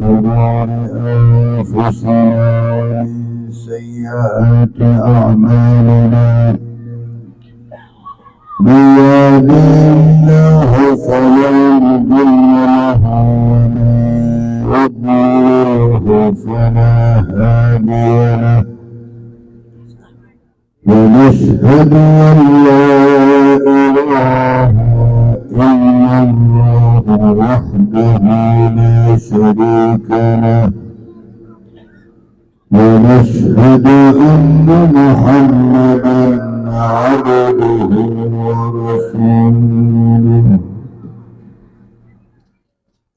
من شرور أنفسنا ومن سيئات أعمالنا من يهده الله فلا مضل له ومن يضلله فلا هادي له ونشهد أن لا إله إلا الله وحده لا شريك له ونشهد أن محمدا عبده ورسوله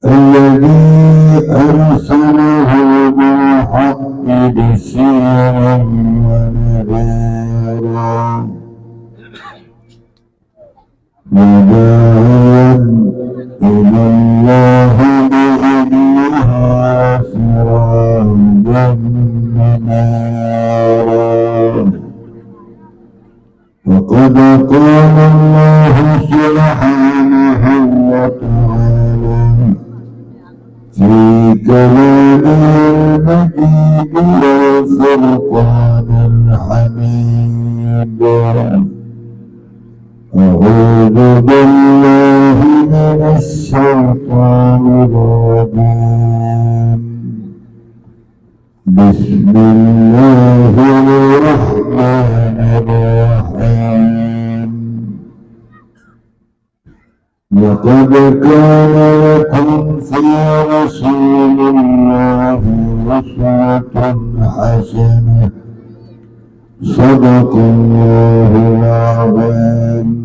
الذي أرسله بالحق بشيرا ونذيرا وداعيا إلى قال الله سبحانه وتعالى في كلامه المجيد والفرقان الحميد أعوذ بالله من الشيطان الرجيم. بسم الله الرحمن الرحيم. لقد كان لكم في رسول الله أسوة حسنة. صدق الله العظيم.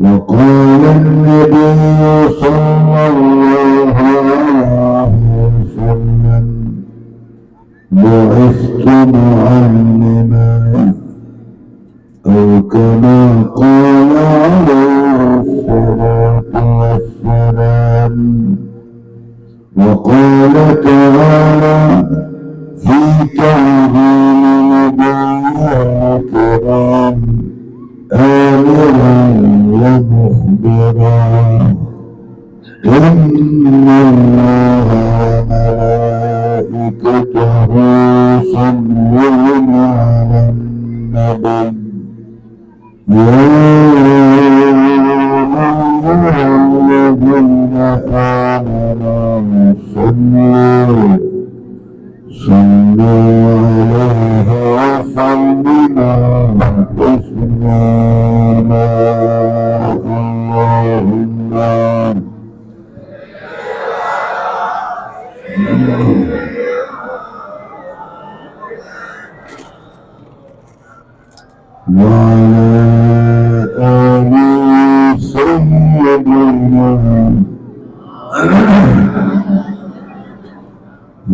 وقال النبي صلى الله عليه وسلم. بعثت معلما أو كما قال عليه الصلاة والسلام وقال تعالى في تعظيم نبينا الكرام ومخبرا إن الله وملائكته يصلون على النبي يا أيها الذين آمنوا صلوا صلوا عليه وسلموا تسليما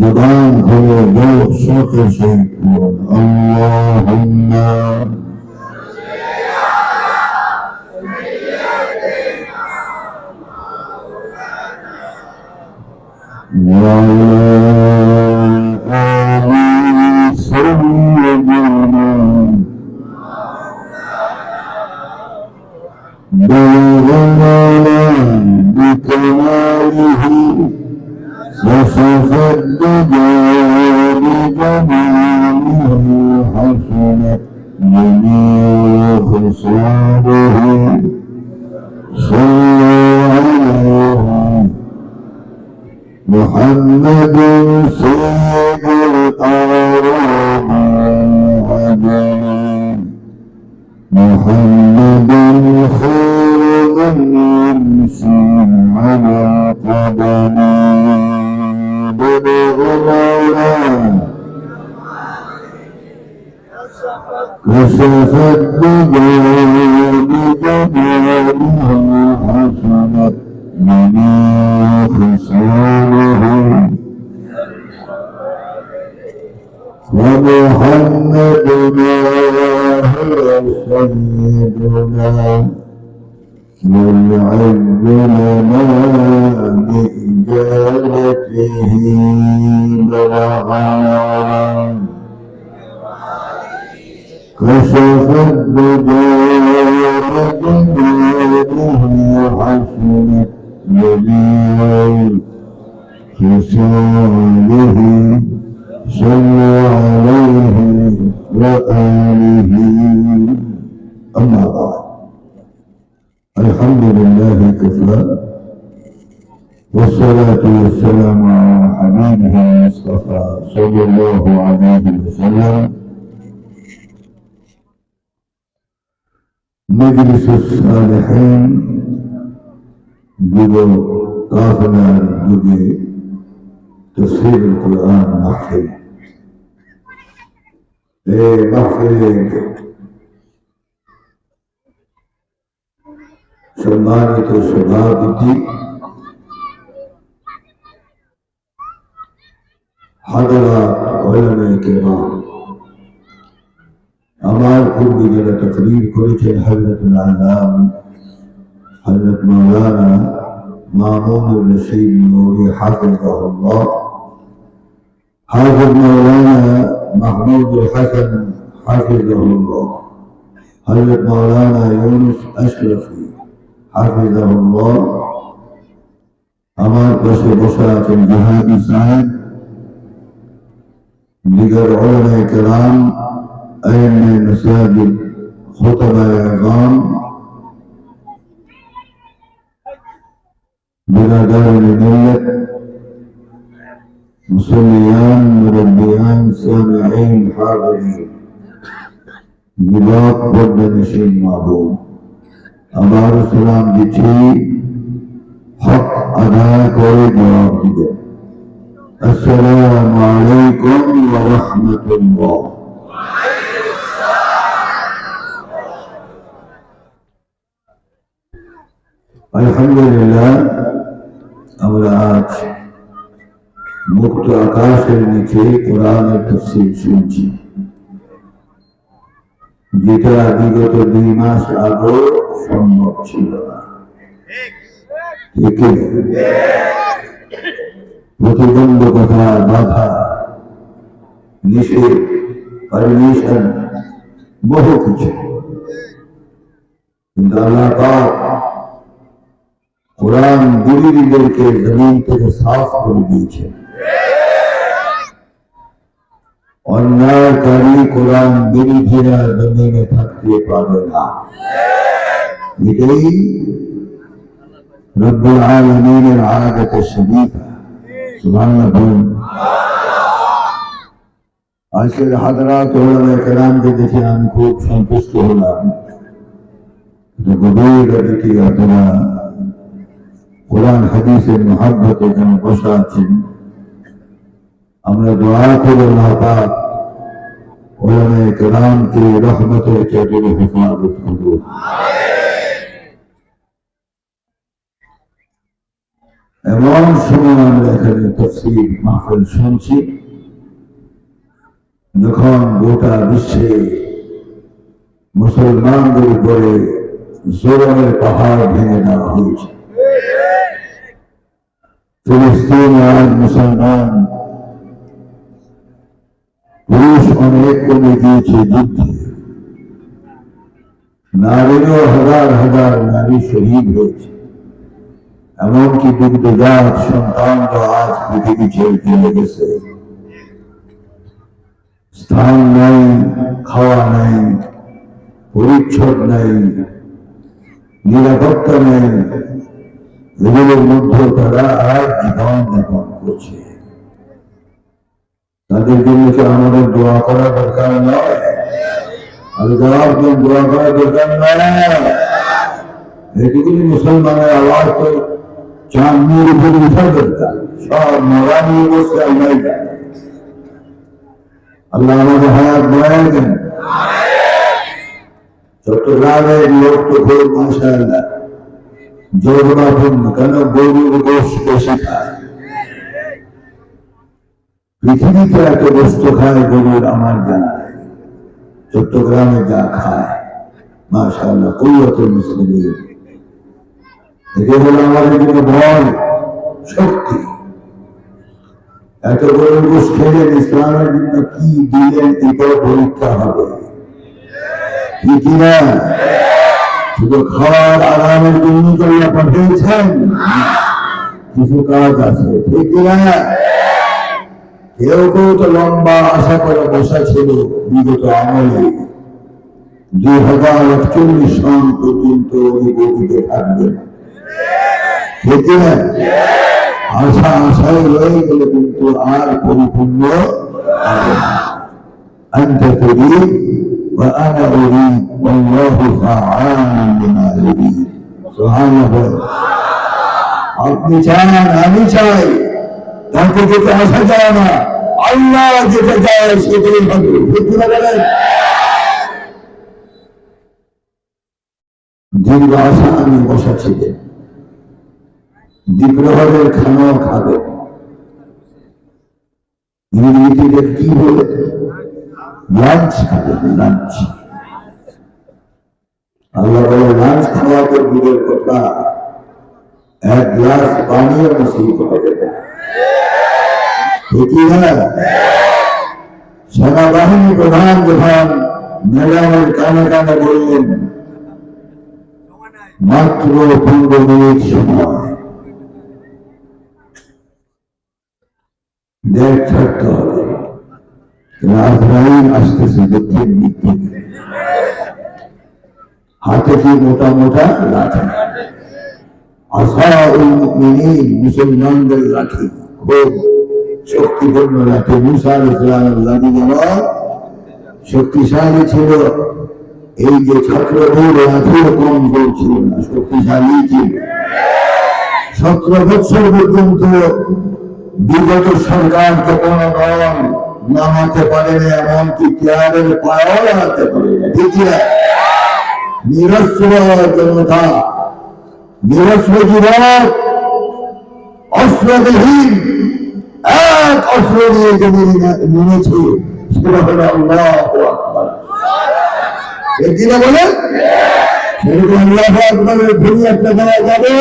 القرآن هو ضوء شخص اللهم بكماله وصفت الدجال بجماله حسنت جميع خصاله صلى عليه محمد سيد Jesus. حسنت جميع خصاله صلى عليه وآله. أما بعد الحمد لله كفى والصلاة والسلام على حبيبه المصطفى صلى الله عليه وسلم. مجلس الصالحين جبو قافلان جبی تفسیر القرآن محفل اے محفل شمانی تو شباب دی حضرات علم اکرام امار قرب جلد تقریب کرتے حضرت العلام محفل আলাম হজরত মৌলানা মামুনুর রশিদ নূরি হাফিজাহুল্লাহ حافظ مولانا محمود الحسن حفظه الله حضرت مولانا يونس أشرفي حفظه الله আমার পাশে বসে আছেন জাহাদি সাহেব দিগর ওলামায়ে কেরাম আইনে মাসাজিদ খুতবায়ে আযম برادر الملت مسلميان مربيان سامعين حاضرين মিলাদ বর্ণনশীল মাহবুব আবার সালাম দিচ্ছি হক আদায় করে জবাব দিবেন আসসালামু আলাইকুম ওয়া রাহমাতুল্লাহ আলহামদুলিল্লাহ আমরা আজ মুক্ত আকাশের নিচে কোরআনের তফসিল শুনছি। যেটা বিগত দুই মাস আগেও সম্ভব ছিল না। প্রতিবন্ধকতা বাধা, নিষেধ, পারমিশন, বহু কিছু। কিন্তু আল্লাহ পাক কোরআন বিরোধীদেরকে জমিন থেকে সাফ করে দিয়েছেন অন্যায়কারী কোরআন বিরোধীরা জমিনে থাকতে পারে না এটাই রব্বুল আলমিনের আয়াত শরীফা সুবহানাল্লাহ বলুন আজকের হাজরাত ওলামা কেরামকে দেখে আমি খুব সন্তুষ্ট হলাম যে গভীর অতিথি আপনারা কোরআন হাদিসের মহাব্বত এখানে বসা আছেন আমরা দোয়া করে আল্লাহ পাক ওলামায়ে কেরামকে রহমতের চাদরে হেফাজত করুন এমন সময় আমরা এখানে তফসির মাহফিল শুনছি যখন গোটা বিশ্বে মুসলমানদের উপরে জোরনের পাহাড় ভেঙে দেওয়া হয়েছে ফিলিস্তিন আজ মুসলমান। পুরুষ অনেক কমে গিয়েছে যুদ্ধে। নারীরও হাজার হাজার নারী শহীদ হয়েছে। এমনকি দুগ্ধজাত সন্তান তো আজ পৃথিবী ছেড়ে চলে স্থান নাই, খাওয়া নাই, পরিচ্ছদ নাই, নিরাপত্তা নেই এগুলোর মধ্যে তারা আজ জীবন যাপন করছে। তাদের জন্য কি আমাদের দোয়া করা দরকার নয়? আর জবাব দিয়ে দোয়া করা দরকার নয়। এটুকুনি মুসলমানের আওয়াজ তো চাঁদনির উপরে উঠা দরকার। সব মরা নিয়ে বসে আল্লাহ আল্লাহ আমাদের হায়াত বাড়ায় দেন। চট্টগ্রামের লোক তো খুব মাসা আল্লাহ পৃথিবীতে এত বস্তু খায় গরুর আমার জানা চট্টগ্রামে যা খায়, মাশাআল্লাহ কুয়াত মুসলিম একে বলে আমাদের জন্য বল শক্তি। এত গরুর গোস খেলেন ইসলামের জন্য কি দিলেন এটাও পরীক্ষা হবে। কি কিনা? শুধু খাওয়ার আরামের জন্য আল্লাহ পাঠিয়েছেন। কিছু কাজ আছে, ঠিক কিনা? কেউ কেউ তো লম্বা আশা করে বসা ছিল বিগত আমলে। দুই হাজার একচল্লিশ সন পর্যন্ত উনি গতিতে থাকবেন। ঠিক কিনা? আশা আশায় রয়ে গেল কিন্তু আর পরিপূর্ণ হবে না। أنت تريد وأنا أريد والله فعال لما يريد سبحان الله আপনি চান আমি চাই তাকে যেতে আসা যায় না আল্লাহ যেতে যায় সেটাই হবে ঠিক কিনা বলেন দীর্ঘ আশা আমি বসা ছিলেন বিগ্রহের খানাও খাবেন ইংরেজিতে কি বলে লাঞ্চ খাবেন লাঞ্চ। আল্লাহ বলে, লাঞ্চ খাওয়া তো দূরের কথা। এক গ্লাস পানিও নসিব হবে না। ঠিকই সেনাবাহিনী প্রধান যখন ম্যাডামের কানে কানে বললেন, মাত্র পনেরো মিনিট সময়। দেড় থাকতে হবে রাজধানী আসতেছে দক্ষিণ দিক হাতে কি মোটা মোটা লাঠি? মুসলমানদের লাঠি। খুব শক্তিপূর্ণ লাঠি। মুসা ইসলামের লাঠি যেমন শক্তিশালী ছিল। এই যে ছাত্রদের লাঠিও কম ছিল না, শক্তিশালী ছিল। সতেরো বছর পর্যন্ত বিগত সরকারকে কোন দল নামাতে পারেনি এমনকি চেয়ারের পায়েও লাগাতে পারে না, ঠিক না? নিরস্ত্র জনতা, নিরস্ত্র যুবক, অস্ত্রবিহীন, এক অস্ত্র নিয়ে যদি নিয়েছে, সেটা হলো আল্লাহ আকবার। না বলে সেরকম আল্লাহ আকবরের ভূমি একটা দেওয়া যাবে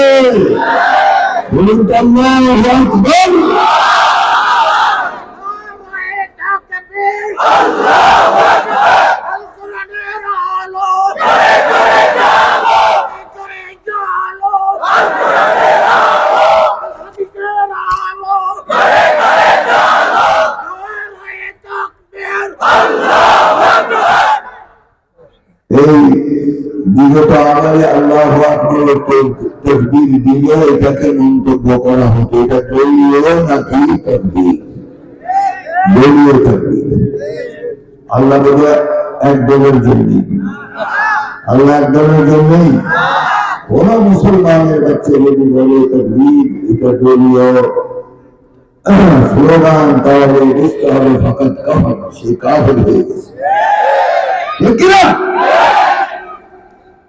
এই বিগত আমলে আল্লাহ তকবির দিলে এটাকে মন্তব্য করা হতো। এটা দলীয় নাকি তকবির দলীয় তকবির আল্লাহ বলে, এক দলের জন্য আল্লাহ এক দলের জন্যই। কোন মুসলমানের বাচ্চা যদি বলে, এটা দলীয় তাহলে বুঝতে হবে ফাঁকাত কাফার হয়ে গেছে।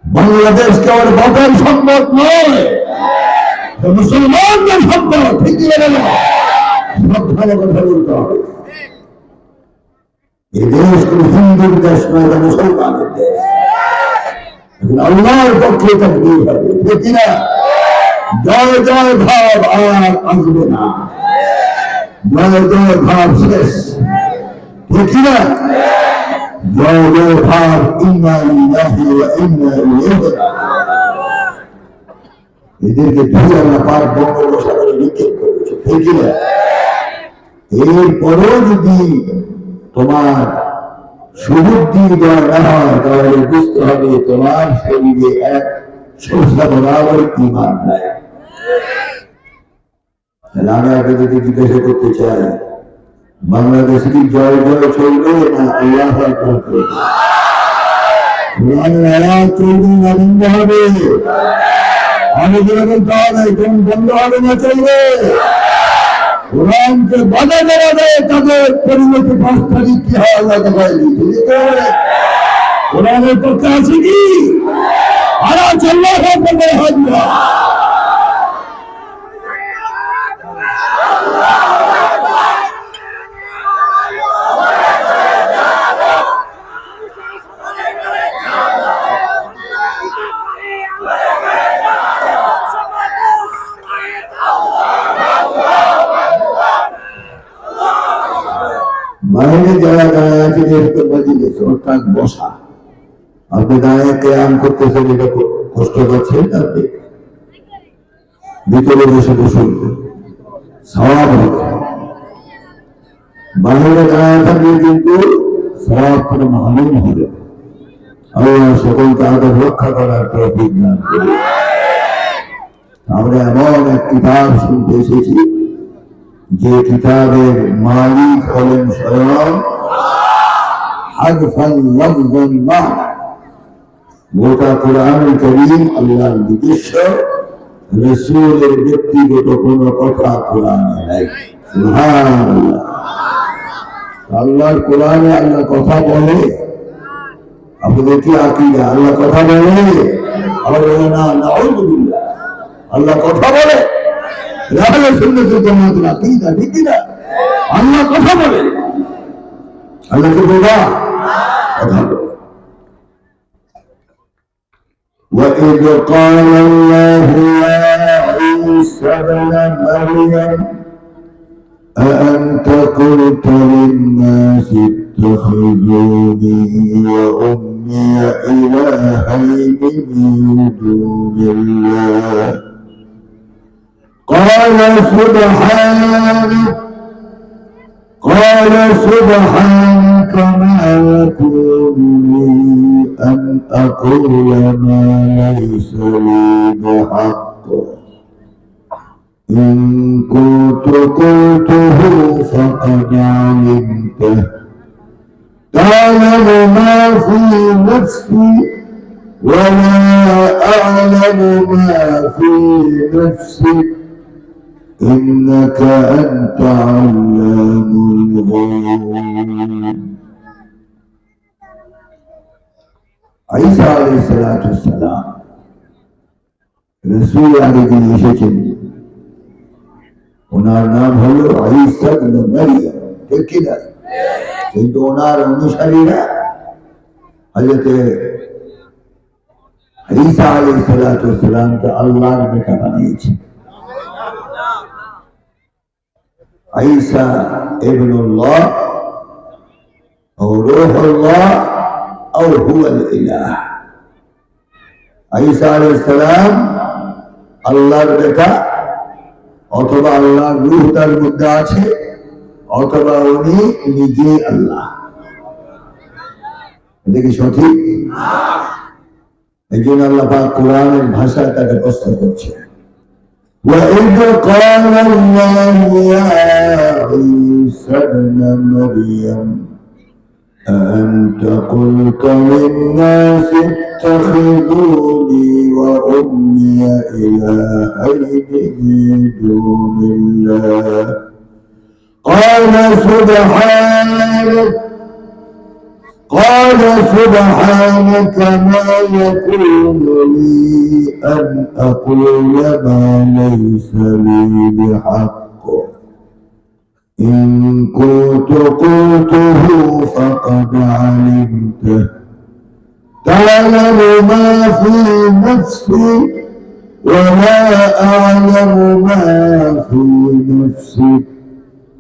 বাংলাদেশকে আমার বাবার সম্পদ নয়। এটা মুসলমানদের সম্পদ, ঠিক না? সব ভালো কথা বলতে হবে। এই দেশ কোন হিন্দুর দেশ নয়, এটা মুসলমানের দেশ। এখন আল্লাহর পক্ষে তকবীর হবে? ঠিক না। জয় জয়, ভাব, আর আসবে না। জয় জয়, ভাব শেষ। ঠিক না। জয় জয়, ভাব, ইন্না লিল্লাহি ওয়া ইন্না ইলাইহি এদেরকে ধুয়ে আমরা পার বঙ্গোপসাগরে নিক্ষেপ করেছে। এরপরেও যদি তোমার সুবুদ্ধি হয় তাহলে বুঝতে হবে তোমার শরীরে এক তাহলে আমি যদি জিজ্ঞাসা করতে চাই, বাংলাদেশে কি জয় জয় চলবে না আল্লাহ চলবে হবে। বলতে হবে বন্ধ হবে না, চলবে। কোরআনকে বাধা দেওয়া দেয় তাদের পরিণতি পাঁচটারি কি হয় আল্লাহ দেখায় দিচ্ছে কোরআনের পক্ষে আছে কি? আর আল্লাহ হাত ভিতরে বসে বসুন। সওয়াব হবে। থাকলে কিন্তু সওয়াব কোনো মালুম হবে আল্লাহ সকলকে আদর রক্ষা করার তৌফিক দান করি আমরা এমন এক কিতাব শুনতে এসেছি, যে কিতাবের মালিক হলেন স্বয়ং হারফান লফজান মা'না গোটা কোরআন করিম আল্লাহর নিজস্ব রসুলের ব্যক্তিগত কোন কথা কোরআনে নাই। আল্লাহর কোরআনে আল্লাহ কথা বলে। আপনাদের কি আকিদা? আল্লাহ কথা বলে? আবার বলে, না নাউযুবিল্লাহ আল্লাহ কথা বলে? রাহলে সুন্নাতুল জামাতের আকিদা ঠিক না আল্লাহ কথা বলে। আল্লাহ কি বলা কথা বলে وإذ قال الله يا عيسى ابن مريم أأنت قلت للناس اتخذوني وأمي إلهين من دون الله قال سبحانك قال سبحانك ما يكون لي أن أقول ما ليس لي بحق. إن كنت قلته فقد علمته. تعلم ما في نفسي ولا أعلم ما في نفسك. إنك أنت علام الغيوب عيسى عليه الصلاة والسلام রসুল আগে যিনি এসেছেন ওনার নাম হলো আইসা ইবনে মারিয়াম ঠিক কিনা কিন্তু ওনার অনুসারীরা হজরতে ঈসা আলাইহিস সালাতু ওয়াসসালামকে আল্লাহর বেটা বানিয়েছে ঈসা ইবনুল্লাহ أو روح الله أو هو الإله ঈসা আলাইহিস সালাম আল্লাহর বেটা অথবা আল্লাহর রূহ তার মধ্যে আছে অথবা উনি নিজে আল্লাহ এটা কি সঠিক এই জন্য আল্লাহ পাক কোরআনের ভাষায় তাকে প্রশ্ন করছে وإذ قال الله يا عيسى ابن مريم. أأنت قلت للناس اتخذوني وأمي إلهين دون الله. قال سبحانك قال سبحانك ما يكون لي أن أقول ما ليس لي بحق. إن كنت قلته فقد علمته تعلم ما في نفسي ولا أعلم ما في نفسك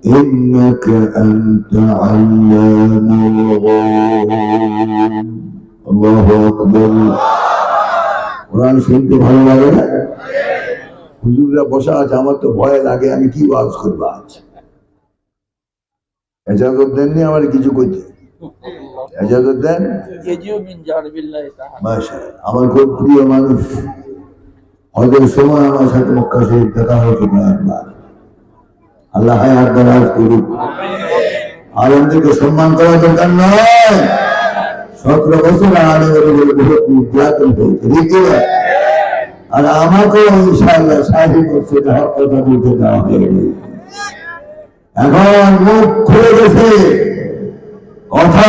إنك أنت علام الغيوب الله أكبر কোরআন শুনতে ভালো লাগে না হুজুররা বসা আছে আমার তো ভয় লাগে আমি কি ওয়াজ করবো আজ এজাজত দেননি আমার কিছু কইতে। এজাজত দেন? আমার খুব প্রিয় মানুষ। হজের সময় আমার সাথে মক্কা শরীফ দেখা হয়েছে একবার। আল্লাহ হায়াত দারাজ করুক। আলমদেরকে সম্মান করা দরকার নয়। সতেরো বছর আলমের নির্যাতন হয়েছে আর আমাকেও ইনশাআল্লাহ সাহেব হচ্ছে কথা বলতে দেওয়া হয়ে এখন মুখ খুলে গেছে কথা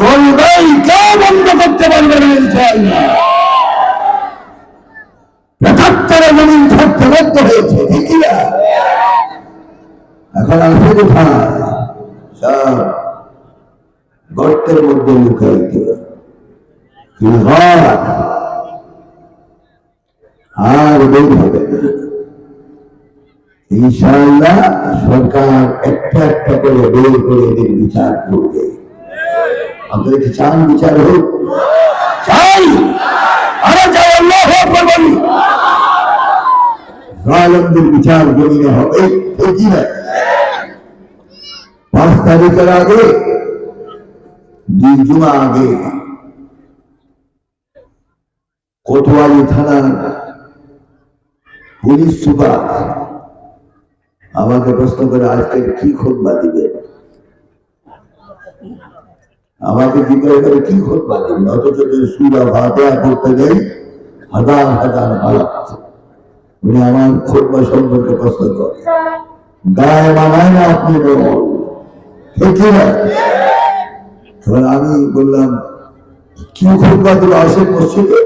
চলবেই, কেউ বন্ধ করতে পারবে না একাত্তরে জমিন থাকতে বাধ্য হয়েছে, ঠিকই না? এখন আসে কোথায় সব গর্তের মধ্যে লুকাইতে আর বের হবে না। ইনশাআল্লাহ সরকার একটা একটা করে বের করে এদের বিচার করবে। আপনারা কি চান বিচার হোক? চাই! আরও চাই, আল্লাহ বলি। জালেমদের বিচার জমিনে হবে ঠিক কি না পাঁচ তারিখের আগে, দুই আগে কোতোয়ালি থানার পুলিশ সুপার আমাকে প্রশ্ন করে, আজকে কি খোদবা দিবে? আমাকে জিজ্ঞাসা করে কি খোদবা দিবেন অথচ সুরা ভাতা করতে যাই, হাজার হাজার ভাড়া উনি আমার খোদবা সম্পর্কে প্রশ্ন করে গায়ে মানায় না আপনি তখন আমি বললাম, কি খোদবা দিল আসেন মসজিদে?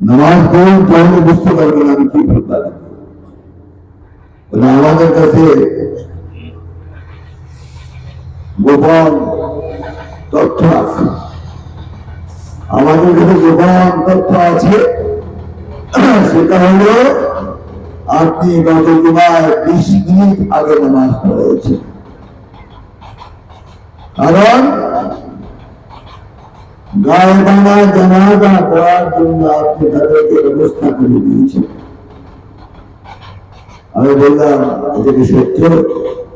নামাজ পড়ুন, তাহলে বুঝতে পারবেন আমি কি খোদবা দেব। বলে আমাদের কাছে গোপন তথ্য আছে। আমাদের কাছে গোপন তথ্য আছে। সেটা হলো আপনি গত জুমায় বিশ মিনিট আগে নামাজ পড়েছেন। কারণ গায়ে বানা জানাজা করার জন্য আপনি তাদেরকে ব্যবস্থা করে দিয়েছেন। আমি বললাম এটা কি সত্য?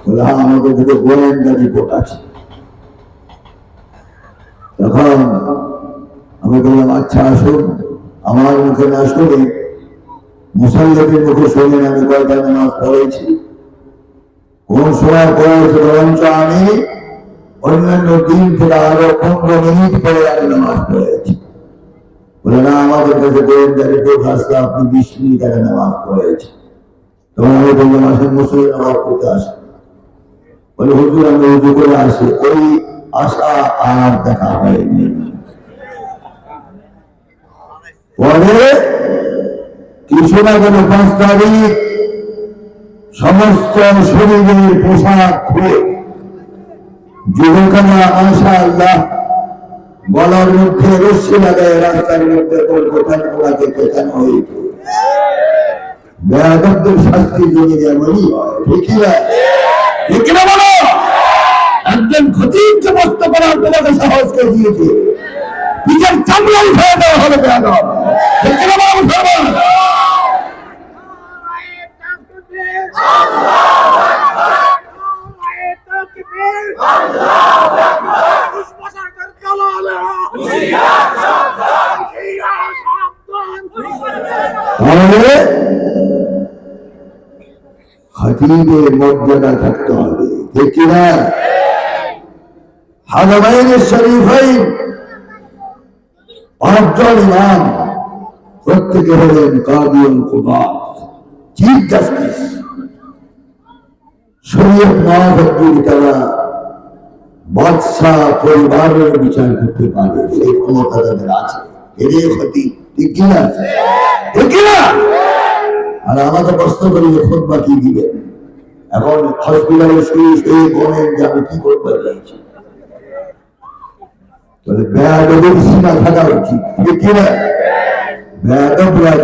বলে হ্যাঁ আমাদের কাছে গোয়েন্দা রিপোর্ট আছে। তখন আমি বললাম আচ্ছা আসুন। আমার মুখে না শুনে মুসাল্লাদের মুখে শুনেন আমি কয়টা নামাজ পড়েছি। কোন সময় পড়েছি বরঞ্চ আমি অন্যান্য দিন থেকে আরও পনেরো মিনিট পরে আমি নামাজ পড়েছি। বলে, না, আমাদের কাছে গোয়েন্দা রিপোর্ট আসলে আপনি বিশ মিনিট আগে নামাজ পড়েছি কেন সমস্ত শরীরের পোশাক খুলে যুবকেরা আশা আল্লাহ গলার মধ্যে রশ্মি লাগায় রাস্তার মধ্যে কোথায় ওনাকে পেছানো হয়েছে। বেয়াদবদের শাস্তি যদি যেমনই হয় ঠিক না ঠিক না বলো একজন খতিবকে বস্ত করার তোমাকে সাহস করে দিয়েছে নিজের চামড়া উঠে দেওয়া হবে বেয়াদব ঠিক না বলো মুসলমান তাহলে খতিবের মর্যাদা থাকতে হবে। ঠিক না হাজামাইনের শরীফাই পাঁচজন ইমাম প্রত্যেকে হলেন কাদিউল কুমার চিফ জাস্টিস শরীয়ত মহাভদ্রী তারা বাদশাহ পরিবারের বিচার করতে পারে, সেই ক্ষমতা তাদের আছে। এদের ক্ষতি। ঠিক কিনা ঠিক কিনা আর আমাকে প্রশ্ন করি যে খোদবা কি এখন হসপিটালে শুয়ে শুয়ে বলেন যে আমি কি খোদবা তাহলে সীমা থাকা উচিত। ঠিক কিনা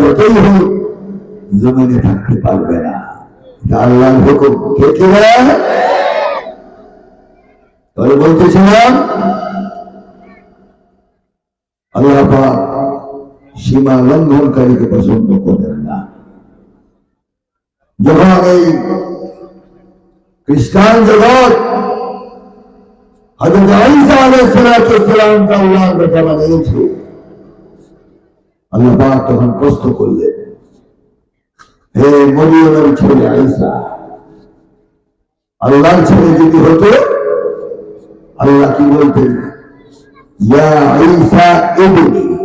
যতই হোক, জমিনে থাকতে পারবে না। এটা আল্লাহর হুকুম। ঠিক কিনা তাহলে বলতেছিলাম, আল্লাহ সীমা লঙ্ঘনকারীকে পছন্দ করেন না। যখন এই খ্রিস্টান জগৎ আলাইহিস সালাতু ওয়াসসালামকে আল্লাহর বেটা বানিয়েছে আল্লাহ পাক তখন প্রশ্ন করলেন, হে মরিয়মের ছেলে ঈসা, আল্লাহর ছেলে যদি হতো, আল্লাহ কি বলতেন? ইয়া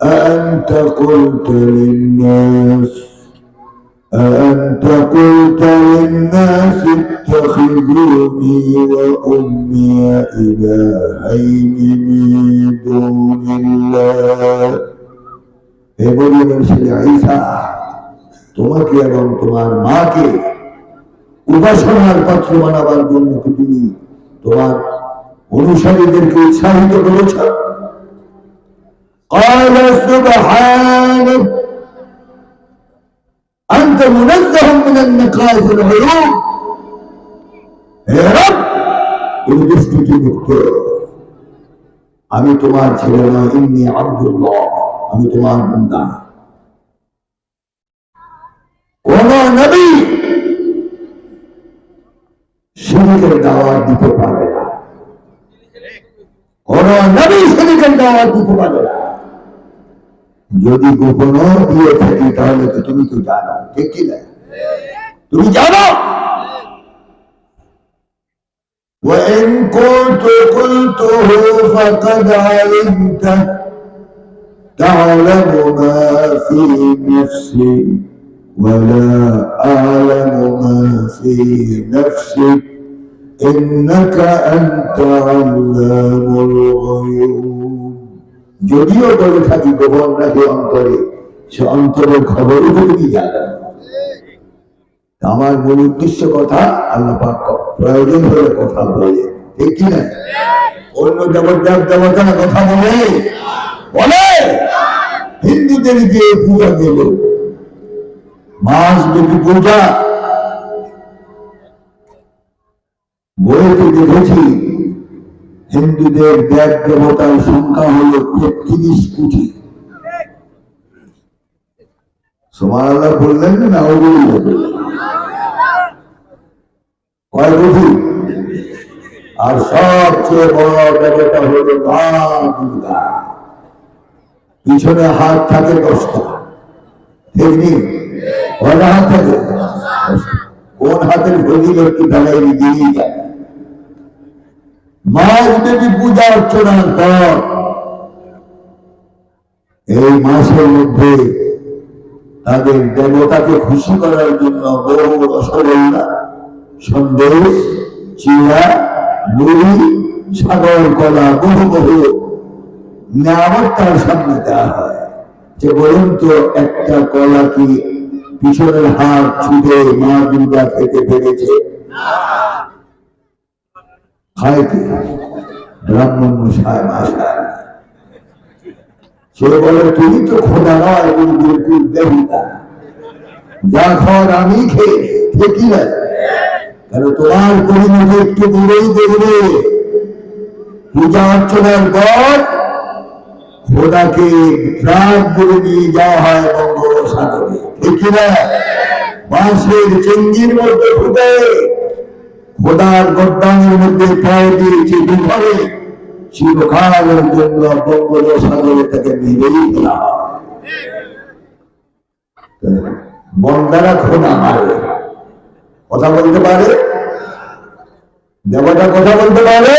أأنت قلت للناس أأنت قلت للناس اتخذوني وأمي إلهين من دون الله হে বলিলেন ছেলে ঈসা তোমাকে এবং তোমার মাকে উপাসনার পাত্র বানাবার জন্য কি তুমি তোমার অনুসারীদেরকে উৎসাহিত করেছ قال سبحانك أنت منزه من النقائص العيوب হে রব তুমি দুষ্টিটি মুক্ত আমি তোমার ছেলে নয় ইন্নি আব্দুল্লাহ আমি তোমার বন্দা কোন নবী শিরিকের দাওয়াত দিতে পারে না কোন নবী শিরিকের দাওয়াত দিতে পারে না যদি গোপন দিয়ে থাকি তাহলে তো তুমি তো জানো ঠিক কি না তুমি জানো وإن كنت قلته فقد علمته تعلم ما في نفسي ولا أعلم ما في نفسك إنك أنت علام الغيوب যদিও বলে থাকি গোপন রাখি অন্তরে, সে অন্তরের খবরও তো তুমি আমার মূল উদ্দেশ্য কথা আল্লাহ পাক প্রয়োজন হলে কথা বলে, ঠিক কি না? অন্য দেবতার দেবতা কথা বলে? বলে? হিন্দুদের যে পূজা গেল মাস ব্যাপী পূজা। বইতে দেখেছি হিন্দুদের দেব দেবতার সংখ্যা হলো তেত্রিশ কোটি। সমান আল্লাহ বললেন না ওগুলো বললেন আর সবচেয়ে বড় দেবতা হলো মা দুর্গা। পিছনে হাত থাকে দশটা। তেমনি কয়টা হাত থাকে? কোন হাতের ভজিল একটু দাঁড়াই দিয়ে যায় মাস দেবী পূজা অর্চনার পর এই মাসের মধ্যে তাদের দেবতাকে খুশি করার জন্য বহু রসগোল্লা সন্দেশ চিড়া, মুড়ি, সাগর, কলা, বহু বহু নামত তার সামনে দেওয়া হয়। যে বলুন তো, একটা কলা কি পিছনের হাত ছুটে মা দুর্গা খেতে পেরেছে খায় কি ব্রাহ্মণ মশায় মাসায় সে বলে, তুমি তো খোদা নয় এবং বিলকুল দেবতা যা খাওয়ার আমি খেয়ে ঠিকই না কেন তোমার পরিণতি একটু দূরেই দেখবে। পূজা অর্চনার পর খোদাকে ট্রাক করে নিয়ে যাওয়া হয় বঙ্গোপসাগরে ঠিক না বাঁশের চেঙ্গির মধ্যে ফুটে। খোদার গদ্দানের মধ্যে পায়ে দিয়েছি দুঘরে চিরকালের জন্য বঙ্গোপসাগরে তাকে মেরেই ফেলা। বন্দারা খোদা মারে। কথা বলতে পারে? দেবতা কথা বলতে পারে?